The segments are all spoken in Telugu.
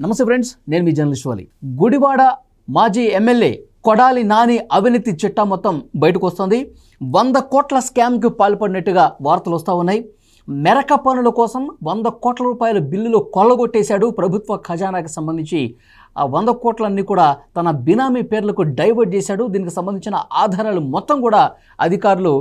నమస్తే ఫ్రెండ్స్ నేను మీ జర్నలిస్ట్ వాలి. గుడివాడ మాజీ ఎమ్మెల్యే కొడాలి నాని అవినీతి చిట్టా మొత్తం బయటకు వస్తుంది. వంద కోట్ల స్కామ్కి పాల్పడినట్టుగా వార్తలు వస్తూ ఉన్నాయి. మెరక పనుల కోసం వంద కోట్ల రూపాయల బిల్లులు కొల్లగొట్టేశాడు ప్రభుత్వ ఖజానాకి సంబంధించి. ఆ వంద కోట్లన్నీ కూడా తన బినామీ పేర్లకు డైవర్ట్ చేశాడు. దీనికి సంబంధించిన ఆధారాలు మొత్తం కూడా అధికారులు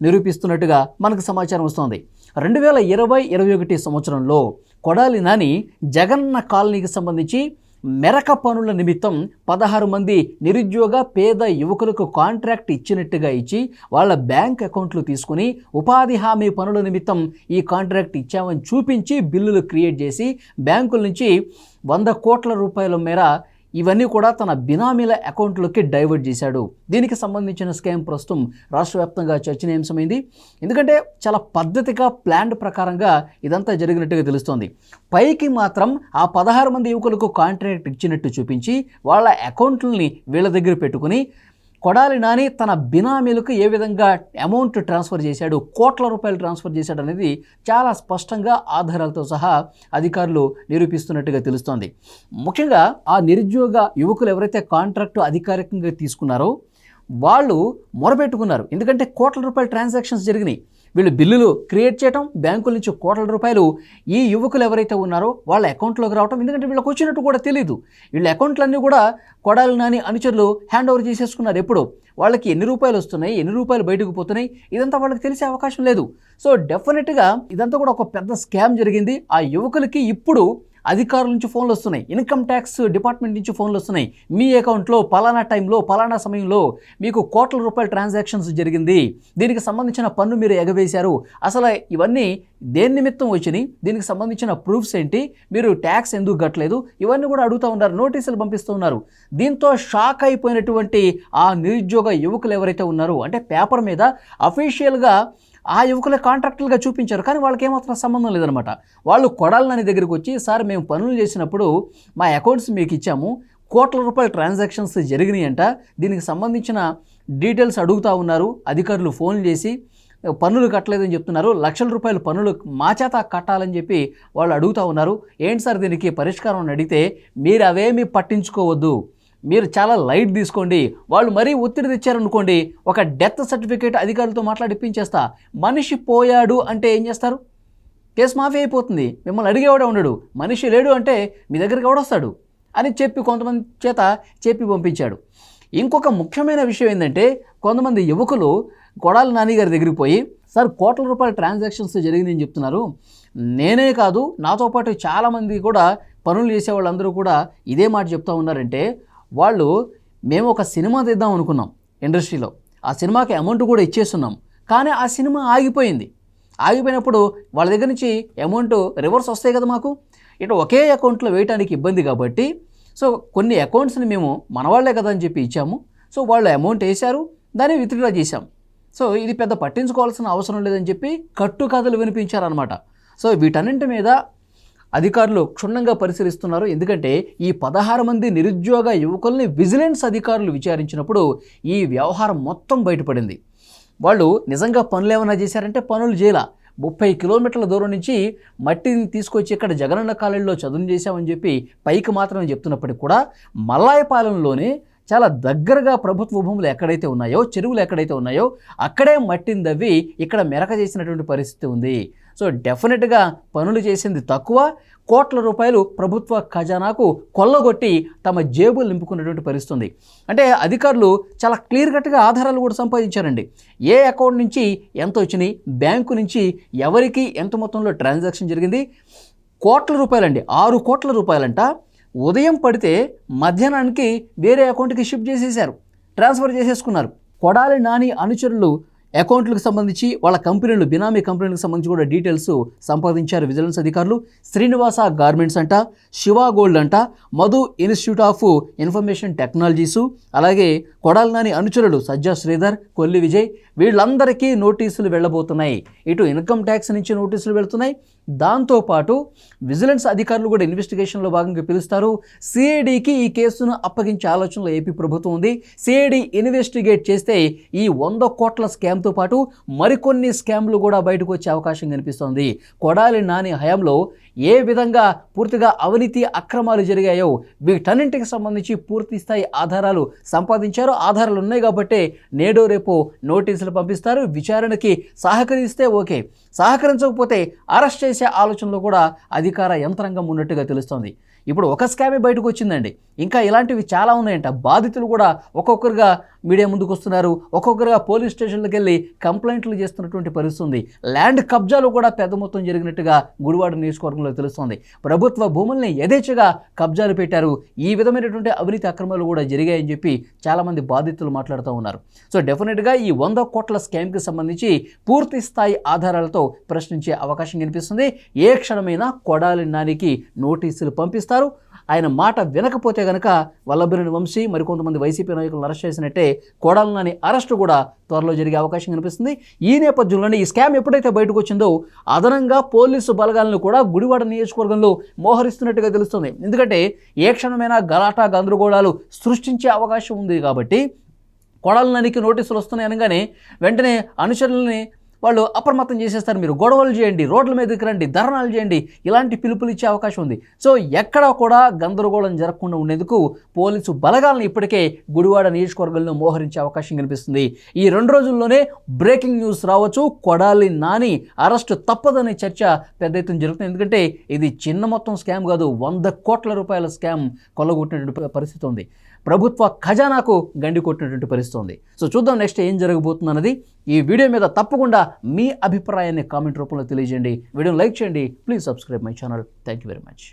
నిరూపిస్తున్నట్టుగా మనకు సమాచారం వస్తోంది. రెండు వేల ఇరవై ఇరవై ఒకటి సంవత్సరంలో కొడాలి నాని జగన్న కాలనీకి సంబంధించి మెరక పనుల నిమిత్తం పదహారు మంది నిరుద్యోగ పేద యువకులకు కాంట్రాక్ట్ ఇచ్చినట్టుగా ఇచ్చి వాళ్ళ బ్యాంక్ అకౌంట్లు తీసుకుని ఉపాధి హామీ పనుల నిమిత్తం ఈ కాంట్రాక్ట్ ఇచ్చామని చూపించి బిల్లులు క్రియేట్ చేసి బ్యాంకుల నుంచి వంద కోట్ల రూపాయల మేర ఇవన్నీ కూడా తన బినామీల అకౌంట్లోకి డైవర్ట్ చేశాడు. దీనికి సంబంధించిన స్కామ్ ప్రస్తుతం రాష్ట్ర వ్యాప్తంగా చర్చనీయాంశమైంది. ఎందుకంటే చాలా పద్ధతిగా ప్లాన్డ్ ప్రకారంగా ఇదంతా జరిగినట్టుగా తెలుస్తోంది. పైకి మాత్రం ఆ పదహారు మంది యువకులకు కాంట్రాక్ట్ ఇచ్చినట్టు చూపించి వాళ్ళ అకౌంట్లని వీళ్ళ దగ్గర పెట్టుకుని కొడాలి నాని తన బినామీలకు ఏ విధంగా అమౌంట్ ట్రాన్స్ఫర్ చేశాడు కోట్ల రూపాయలు ట్రాన్స్ఫర్ చేశాడు అనేది చాలా స్పష్టంగా ఆధారాలతో సహా అధికారులు నిరూపిస్తున్నట్టుగా తెలుస్తోంది. ముఖ్యంగా ఆ నిరుద్యోగ యువకులు ఎవరైతే కాంట్రాక్టు అధికారికంగా తీసుకున్నారో వాళ్ళు మొరపెట్టుకున్నారు. ఎందుకంటే కోట్ల రూపాయల ట్రాన్సాక్షన్స్ జరిగినాయి. వీళ్ళు బిల్లులు క్రియేట్ చేయడం బ్యాంకుల నుంచి కోట్ల రూపాయలు ఈ యువకులు ఎవరైతే ఉన్నారో వాళ్ళ అకౌంట్లోకి రావడం ఎందుకంటే వీళ్ళకి వచ్చినట్టు కూడా తెలియదు వీళ్ళ అకౌంట్లన్నీ కూడా కొడాలి నాని అనుచరులు హ్యాండ్ ఓవర్ చేసేసుకున్నారు ఎప్పుడు. వాళ్ళకి ఎన్ని రూపాయలు వస్తున్నాయి ఎన్ని రూపాయలు బయటకు పోతున్నాయి ఇదంతా వాళ్ళకి తెలిసే అవకాశం లేదు. సో డెఫినెట్గా ఇదంతా కూడా ఒక పెద్ద స్కామ్ జరిగింది. ఆ యువకులకి ఇప్పుడు అధికారుల నుంచి ఫోన్లు వస్తున్నాయి. ఇన్కమ్ ట్యాక్స్ డిపార్ట్మెంట్ నుంచి ఫోన్లు వస్తున్నాయి. మీ అకౌంట్లో పలానా టైంలో పలానా సమయంలో మీకు కోట్ల రూపాయల ట్రాన్సాక్షన్స్ జరిగింది. దీనికి సంబంధించిన పన్ను మీరు ఎగవేశారు. అసలు ఇవన్నీ దేని నిమిత్తం వచ్చినాయి? దీనికి సంబంధించిన ప్రూఫ్స్ ఏంటి? మీరు ట్యాక్స్ ఎందుకు కట్టలేదు? ఇవన్నీ కూడా అడుగుతూ ఉన్నారు నోటీసులు పంపిస్తూ ఉన్నారు. దీంతో షాక్ అయిపోయినటువంటి ఆ నిరుద్యోగ యువకులు ఎవరైతే ఉన్నారో అంటే పేపర్ మీద అఫీషియల్గా ఆ యువకుల కాంట్రాక్టులుగా చూపించారు. కానీ వాళ్ళకి ఏమాత్రం సంబంధం లేదనమాట వాళ్ళు కొడాలని దగ్గరికి వచ్చి సార్ మేము పనులు చేసినప్పుడు మా అకౌంట్స్ మీకు ఇచ్చాము. కోట్ల రూపాయల ట్రాన్సాక్షన్స్ జరిగినాయంట. దీనికి సంబంధించిన డీటెయిల్స్ అడుగుతూ ఉన్నారు. అధికారులు ఫోన్ చేసి పన్నులు కట్టలేదని చెప్తున్నారు. లక్షల రూపాయలు పన్నులు మా చేత కట్టాలని చెప్పి వాళ్ళు అడుగుతూ ఉన్నారు. ఏంటి సార్ దీనికి పరిష్కారం అని అడిగితే మీరు అవేమీ పట్టించుకోవద్దు. మీరు చాలా లైట్ తీసుకోండి. వాళ్ళు మరీ ఒత్తిడి తెచ్చారనుకోండి ఒక డెత్ సర్టిఫికేట్ అధికారులతో మాట్లాడిపించేస్తా మనిషి పోయాడు అంటే ఏం చేస్తారు? కేసు మాఫీ అయిపోతుంది. మిమ్మల్ని అడిగేవాడే ఉండడు. మనిషి లేడు అంటే మీ దగ్గరికి ఎవడొస్తాడు? అని చెప్పి కొంతమంది చేత చెప్పి పంపించాడు. ఇంకొక ముఖ్యమైన విషయం ఏంటంటే కొంతమంది యువకులు కొడాలి నాని గారి దగ్గరికి పోయి సార్ కోట్ల రూపాయల ట్రాన్సాక్షన్స్ జరిగిందని చెప్తున్నారు. నేనే కాదు నాతో పాటు చాలామంది కూడా పనులు చేసే వాళ్ళందరూ కూడా ఇదే మాట చెప్తా ఉన్నారంటే వాళ్ళు మేము ఒక సినిమా తీద్దాం అనుకున్నాం ఇండస్ట్రీలో. ఆ సినిమాకి అమౌంట్ కూడా ఇచ్చేస్తున్నాం. కానీ ఆ సినిమా ఆగిపోయింది. ఆగిపోయినప్పుడు వాళ్ళ దగ్గర నుంచి అమౌంట్ రివర్స్ వస్తాయి కదా మాకు. ఇటు ఒకే అకౌంట్లో వేయడానికి ఇబ్బంది కాబట్టి సో కొన్ని అకౌంట్స్ని మేము మనవాళ్ళే కదా అని చెప్పి ఇచ్చాము. సో వాళ్ళు అమౌంట్ వేశారు దాన్ని విత్డ్రా చేశాం. సో ఇది పెద్ద పట్టించుకోవాల్సిన అవసరం లేదని చెప్పి కట్టు కథలు వినిపించారనమాట సో వీటన్నింటి మీద అధికారులు క్షుణ్ణంగా పరిశీలిస్తున్నారు. ఎందుకంటే ఈ పదహారు మంది నిరుద్యోగ యువకుల్ని విజిలెన్స్ అధికారులు విచారించినప్పుడు ఈ వ్యవహారం మొత్తం బయటపడింది. వాళ్ళు నిజంగా పనులు ఏమైనా చేశారంటే పనులు చేయాల. ముప్పై కిలోమీటర్ల దూరం నుంచి మట్టిని తీసుకొచ్చి ఇక్కడ జగనన్న కాలేజీలో చదువు చేశామని చెప్పి పైకి మాత్రమే చెప్తున్నప్పటికీ కూడా మల్లాయపాలెంలోనే చాలా దగ్గరగా ప్రభుత్వ భూములు ఎక్కడైతే ఉన్నాయో చెరువులు ఎక్కడైతే ఉన్నాయో అక్కడే మట్టిని దవ్వి ఇక్కడ మెరక చేసినటువంటి పరిస్థితి ఉంది. సో డెఫినెట్గా పనులు చేసింది తక్కువ. కోట్ల రూపాయలు ప్రభుత్వ ఖజానాకు కొల్లగొట్టి తమ జేబులు నింపుకున్నటువంటి పరిస్థితి ఉంది. అంటే అధికారులు చాలా క్లియర్ కట్గా ఆధారాలు కూడా సంపాదించారండి. ఏ అకౌంట్ నుంచి ఎంత వచ్చినాయి బ్యాంకు నుంచి ఎవరికి ఎంత మొత్తంలో ట్రాన్సాక్షన్ జరిగింది కోట్ల రూపాయలండి. ఆరు కోట్ల రూపాయలంట. ఉదయం పడితే మధ్యాహ్నానికి వేరే అకౌంట్కి షిఫ్ట్ చేసేసారు ట్రాన్స్ఫర్ చేసేసుకున్నారు. కొడాలి నాని అనుచరులు అకౌంట్లకు సంబంధించి వాళ్ళ కంపెనీలు బినామీ కంపెనీలకు సంబంధించి కూడా డీటెయిల్స్ సంపాదించారు విజిలెన్స్ అధికారులు. శ్రీనివాస గార్మెంట్స్ అంట శివ గోల్డ్ అంట Madhu institute of information technologies అలాగే కొడాలి నాని అనుచరుడు సజ్జా శ్రీధర్ కొల్లి విజయ్ వీళ్ళందరికీ నోటీసులు వెళ్ళబోతున్నాయి. ఇటు ఇన్కమ్ ట్యాక్స్ నుంచి నోటీసులు వెళ్తున్నాయి. దాంతోపాటు విజిలెన్స్ అధికారులు కూడా ఇన్వెస్టిగేషన్లో భాగంగా పిలుస్తారు. సిఐడికి ఈ కేసును అప్పగించే ఆలోచనలో ఏపీ ప్రభుత్వం ఉంది. సిఐడి ఇన్వెస్టిగేట్ చేస్తే ఈ వంద కోట్ల స్కామ్తో పాటు మరికొన్ని స్కామ్లు కూడా బయటకు వచ్చే అవకాశం కనిపిస్తోంది. కొడాలి నాని హయాంలో ఏ విధంగా పూర్తిగా అవినీతి అక్రమాలు జరిగాయో వీటన్నింటికి సంబంధించి పూర్తి స్థాయి ఆధారాలు సంపాదించారు. ఆధారాలు ఉన్నాయి కాబట్టి నేడు రేపు నోటీసులు పంపిస్తారు. విచారణకి సహకరిస్తే ఓకే. సహకరించకపోతే అరెస్ట్ చేసే ఆలోచనలో కూడా అధికార యంత్రాంగం ఉన్నట్టుగా తెలుస్తోంది. ఇప్పుడు ఒక స్కామే బయటకు వచ్చిందండి. ఇంకా ఇలాంటివి చాలా ఉన్నాయంట. బాధితులు కూడా ఒక్కొక్కరుగా మీడియా ముందుకు వస్తున్నారు. ఒక్కొక్కరుగా పోలీస్ స్టేషన్లకు వెళ్ళి కంప్లైంట్లు చేస్తున్నటువంటి పరిస్థితి ఉంది. ల్యాండ్ కబ్జాలు కూడా పెద్ద మొత్తం జరిగినట్టుగా గుడివాడ నియోజకవర్గంలో తెలుస్తోంది. ప్రభుత్వ భూముల్ని యథేచ్ఛగా కబ్జాలు పెట్టారు. ఈ విధమైనటువంటి అవినీతి అక్రమాలు కూడా జరిగాయని చెప్పి చాలామంది బాధితులు మాట్లాడుతూ ఉన్నారు. సో డెఫినెట్గా ఈ వంద కోట్ల స్కామ్కి సంబంధించి పూర్తి స్థాయి ఆధారాలతో ప్రశ్నించే అవకాశం కనిపిస్తుంది. ఏ క్షణమైనా కొడాలి నానికి నోటీసులు పంపిస్తారు. ఆయన మాట వినకపోతే గనక వల్లభనేని వంశీ మరికొంతమంది వైసీపీ నాయకులను అరెస్ట్ చేసినట్టే కోడాలనాని అరెస్టు కూడా త్వరలో జరిగే అవకాశం కనిపిస్తుంది. ఈ నేపథ్యంలోనే ఈ స్కామ్ ఎప్పుడైతే బయటకు వచ్చిందో అదనంగా పోలీసు బలగాలను కూడా గుడివాడ నియోజకవర్గంలో మోహరిస్తున్నట్టుగా తెలుస్తుంది. ఎందుకంటే ఏ క్షణమైనా గలాటా గందరగోళాలు సృష్టించే అవకాశం ఉంది కాబట్టి కొడాలనానికి నోటీసులు వస్తున్నాయి అనగానే వెంటనే అనుచరులని వాళ్ళు అప్రమత్తం చేసేస్తారు. మీరు గొడవలు చేయండి రోడ్ల మీదకి రండి ధర్నాలు చేయండి. ఇలాంటి పిలుపులు ఇచ్చే అవకాశం ఉంది. సో ఎక్కడ కూడా గందరగోళం జరగకుండా ఉండేందుకు పోలీసు బలగాలను ఇప్పటికే గుడివాడ నియోజకవర్గంలో మోహరించే అవకాశం కనిపిస్తుంది. ఈ రెండు రోజుల్లోనే బ్రేకింగ్ న్యూస్ రావచ్చు. కొడాలి నాని అరెస్టు తప్పదనే చర్చ పెద్ద ఎత్తున జరుగుతుంది. ఎందుకంటే ఇది చిన్న మొత్తం స్కామ్ కాదు వంద కోట్ల రూపాయల స్కామ్ కొల్లగొట్టినటువంటి పరిస్థితి ఉంది. ప్రభుత్వ ఖజానాకు గండి కొట్టినటువంటి పరిస్థితి ఉంది. సో చూద్దాం నెక్స్ట్ ఏం జరగబోతుంది అన్నది ఈ వీడియో మీద తప్పకుండా మీ అభిప్రాయాన్ని కామెంట్ రూపంలో తెలియజేయండి. వీడియోని లైక్ చేయండి. Please subscribe my channel. Thank you very much.